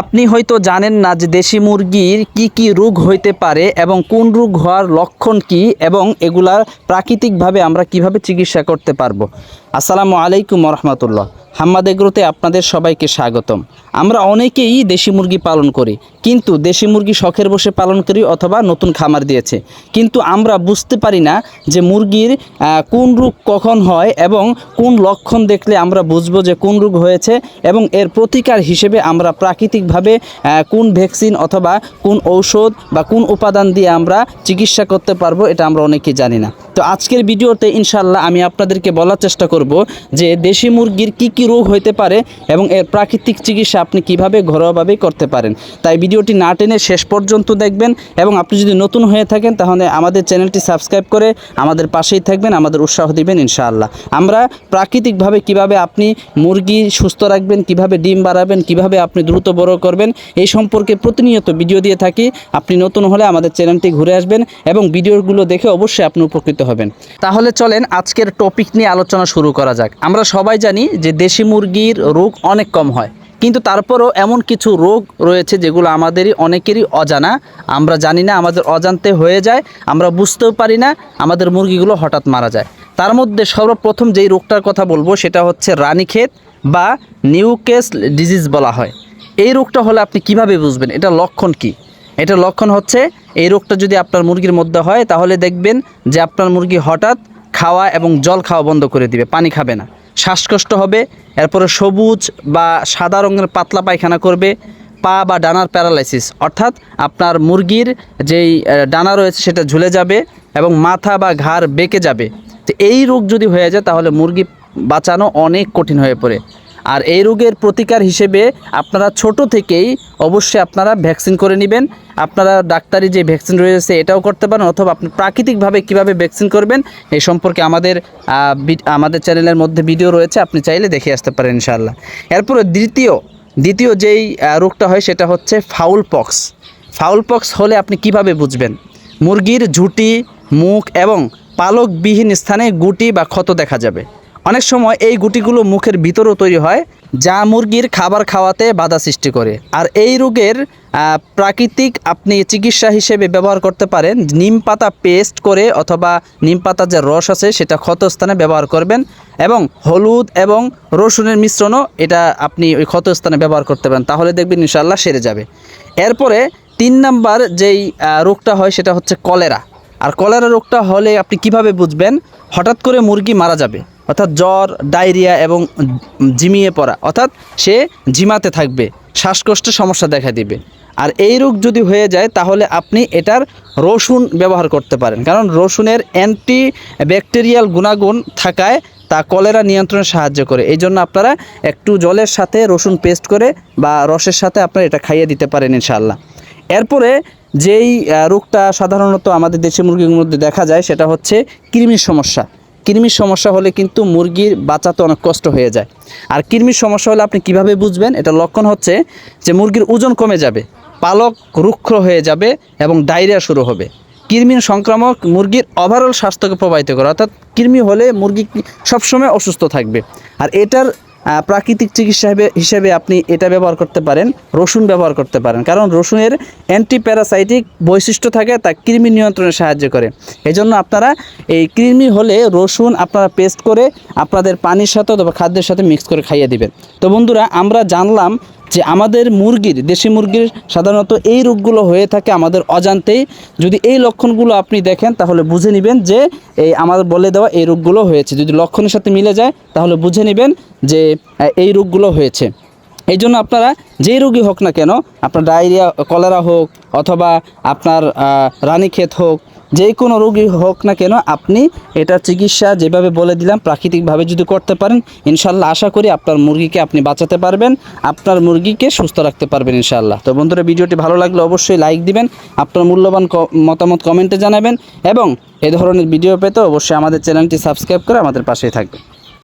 আপনি হয়তো জানেন না যে দেশি মুরগির কি কি রোগ হইতে পারে এবং কোন রোগ হওয়ার লক্ষণ কি এবং এগুলার প্রাকৃতিকভাবে আমরা কীভাবে চিকিৎসা করতে পারব। আসসালামু আলাইকুম রহমতুল্লাহ। হাম্মাদ এগ্রোতে আপনাদের সবাইকে স্বাগতম। আমরা অনেকেই দেশি মুরগি পালন করি, কিন্তু দেশি মুরগি শখের বসে পালন করি অথবা নতুন খামার দিয়েছে। কিন্তু আমরা বুঝতে পারি না যে মুরগির কোন রোগ কখন হয় এবং কোন লক্ষণ দেখলে আমরা বুঝব যে কোন রোগ হয়েছে এবং এর প্রতিকার হিসেবে আমরা প্রাকৃতিকভাবে কোন ভ্যাকসিন অথবা কোন ঔষধ বা কোন উপাদান দিয়ে আমরা চিকিৎসা করতে পারব, এটা আমরা অনেকেই জানি না। তো আজকের ভিডিওতে ইনশাল্লাহ আমি আপনাদেরকে বলার চেষ্টা করব যে দেশি মুরগির কি কি রোগ হইতে পারে এবং এর প্রাকৃতিক চিকিৎসা আপনি কীভাবে ঘরোয়াভাবেই করতে পারেন। তাই ভিডিওটি না টেনে শেষ পর্যন্ত দেখবেন এবং আপনি যদি নতুন হয়ে থাকেন তাহলে আমাদের চ্যানেলটি সাবস্ক্রাইব করে আমাদের পাশেই থাকবেন, আমাদের উৎসাহ দিবেন ইনশাআল্লাহ। আমরা প্রাকৃতিকভাবে কীভাবে আপনি মুরগি সুস্থ রাখবেন, কীভাবে ডিম বাড়াবেন, কীভাবে আপনি দ্রুত বড় করবেন, এই সম্পর্কে প্রতিনিয়ত ভিডিও দিয়ে থাকি। আপনি নতুন হলে আমাদের চ্যানেলটি ঘুরে আসবেন এবং ভিডিওগুলো দেখে অবশ্যই আপনি উপকৃত হবেন। তাহলে চলেন আজকের টপিক নিয়ে আলোচনা শুরু করা যাক। আমরা সবাই জানি যে দেশি মুরগির রোগ অনেক কম হয়। কিন্তু তারপরও এমন কিছু রোগ রয়েছে যেগুলো আমাদেরই অনেকেরই অজানা। আমরা জানি না আমাদের অজান্তে হয়ে যায়, আমরা বুঝতেও পারি না আমাদের মুরগিগুলো হঠাৎ মারা যায়। তার মধ্যে সর্বপ্রথম যেই রোগটার কথা বলব সেটা হচ্ছে রানীক্ষেত বা নিউকেস ডিজিজ বলা হয়। এই রোগটা হলে আপনি কীভাবে বুঝবেন? এটা লক্ষণ কি? এটা লক্ষণ হচ্ছে এই রোগটা যদি আপনার মুরগির মধ্যে হয়, তাহলে দেখবেন যে আপনার মুরগি হঠাৎ খাওয়া এবং জল খাওয়া বন্ধ করে দিবে, পানি খাবে না। শ্বাসকষ্ট হবে, এরপরে সবুজ বা সাদা রঙের পাতলা পায়খানা করবে, পা বা ডানার প্যারালাইসিস, অর্থাৎ আপনার মুরগির যেই ডানা রয়েছে সেটা ঝুলে যাবে এবং মাথা বা ঘাড় বেঁকে যাবে। তো এই রোগ যদি হয়ে যায়, তাহলে মুরগি বাঁচানো অনেক কঠিন হয়ে পড়ে। আর এই রোগের প্রতিকার হিসেবে আপনারা ছোট থেকেই অবশ্যই আপনারা ভ্যাকসিন করে নেবেন। আপনারা ডাক্তারি যে ভ্যাকসিন রয়েছে এটাও করতে পারেন অথবা আপনি প্রাকৃতিকভাবে কীভাবে ভ্যাকসিন করবেন এই সম্পর্কে আমাদের আমাদের চ্যানেলের মধ্যে ভিডিও রয়েছে, আপনি চাইলে দেখে আসতে পারেন ইনশাআল্লাহ। এরপরে দ্বিতীয় দ্বিতীয় যেই রোগটা হয় সেটা হচ্ছে ফাউল পক্স। ফাউল পক্স হলে আপনি কীভাবে বুঝবেন? মুরগির ঝুঁটি, মুখ এবং পালকবিহীন স্থানে গুটি বা ক্ষত দেখা যাবে। অনেক সময় এই গুটিগুলো মুখের ভিতরেও তৈরি হয়, যা মুরগির খাবার খাওয়াতে বাধা সৃষ্টি করে। আর এই রোগের প্রাকৃতিক আপনি চিকিৎসা হিসেবে ব্যবহার করতে পারেন। নিম পাতা পেস্ট করে অথবা নিম পাতার যে রস আছে, সেটা ক্ষতস্থানে ব্যবহার করবেন এবং হলুদ এবং রসুনের মিশ্রণও এটা আপনি ওই ক্ষতস্থানে ব্যবহার করতে পারেন। তাহলে দেখবেন ইনশাল্লাহ সেরে যাবে। এরপরে তিন নাম্বার যেই রোগটা হয়, সেটা হচ্ছে কলেরা। আর কলেরা রোগটা হলে আপনি কীভাবে বুঝবেন? হঠাৎ করে মুরগি মারা যাবে। অর্থাৎ জ্বর, ডায়রিয়া এবং ঝিমিয়ে পড়া, অর্থাৎ সে ঝিমাতে থাকবে শ্বাসকষ্টের সমস্যা দেখা দিবে। আর এই রোগ যদি হয়ে যায়, তাহলে আপনি এটার রসুন ব্যবহার করতে পারেন। কারণ রসুনের অ্যান্টি ব্যাকটেরিয়াল গুণাগুণ থাকায় তা কলেরা নিয়ন্ত্রণে সাহায্য করে। এই জন্য আপনারা একটু জলের সাথে রসুন পেস্ট করে বা রসের সাথে আপনারা এটা খাইয়ে দিতে পারেন ইনশাল্লাহ এরপরে যেই রোগটা সাধারণত আমাদের দেশি মুরগির মধ্যে দেখা যায়, সেটা হচ্ছে কৃমির সমস্যা। কৃমির সমস্যা হলে কিন্তু মুরগির বাঁচাতে অনেক কষ্ট হয়ে যায়। আর কৃমির সমস্যা হলে আপনি কীভাবে বুঝবেন? এটা লক্ষণ হচ্ছে যে মুরগির ওজন কমে যাবে, পালক রুক্ষ হয়ে যাবে এবং ডায়রিয়া শুরু হবে। কৃমির সংক্রামক মুরগির ওভারঅল স্বাস্থ্যকে প্রভাবিত করে, অর্থাৎ কৃমি হলে মুরগি সবসময় অসুস্থ থাকবে। আর এটার প্রাকৃতিক চিকিৎসা হিসেবে- আপনি এটা ব্যবহার করতে পারেন, রসুন ব্যবহার করতে পারেন। কারণ রসুনের অ্যান্টি প্যারাসাইটিক বৈশিষ্ট্য থাকে, তা কৃমি নিয়ন্ত্রণে সাহায্য করে। এই জন্য আপনারা এই কৃমি হলে রসুন আপনারা পেস্ট করে আপনাদের পানির সাথে অথবা খাদ্যের সাথে মিক্স করে খাইয়ে দিবেন। তো বন্ধুরা, আমরা জানলাম যে আমাদের মুরগির, দেশি মুরগির সাধারণত এই রোগগুলো হয়ে থাকে আমাদের অজান্তেই। যদি এই লক্ষণগুলো আপনি দেখেন, তাহলে বুঝে নেবেন যে এই আমাদের বলে দেওয়া এই রোগগুলো হয়েছে। যদি লক্ষণের সাথে মিলে যায়, তাহলে বুঝে নেবেন যে এই রোগগুলো হয়েছে। এই জন্য আপনারা যেই রোগী হোক না কেন, আপনার ডায়রিয়া, কলেরা হোক অথবা আপনার রানীক্ষেত হোক যে কোনো রোগী হোক না কেন, আপনি এটা চিকিৎসা যেভাবে বলে দিলাম, প্রাকৃতিকভাবে যদি করতে পারেন, ইনশাল্লাহ আশা করি আপনার মুরগিকে আপনি বাঁচাতে পারবেন, আপনার মুরগিকে সুস্থ রাখতে পারবেন ইনশাল্লাহ। তো বন্ধুরা, ভিডিওটি ভালো লাগলে অবশ্যই লাইক দিবেন, আপনার মূল্যবান মতামত কমেন্টে জানাবেন এবং এ ধরনের ভিডিও পেতে অবশ্যই আমাদের চ্যানেলটি সাবস্ক্রাইব করে আমাদের পাশেই থাকবেন।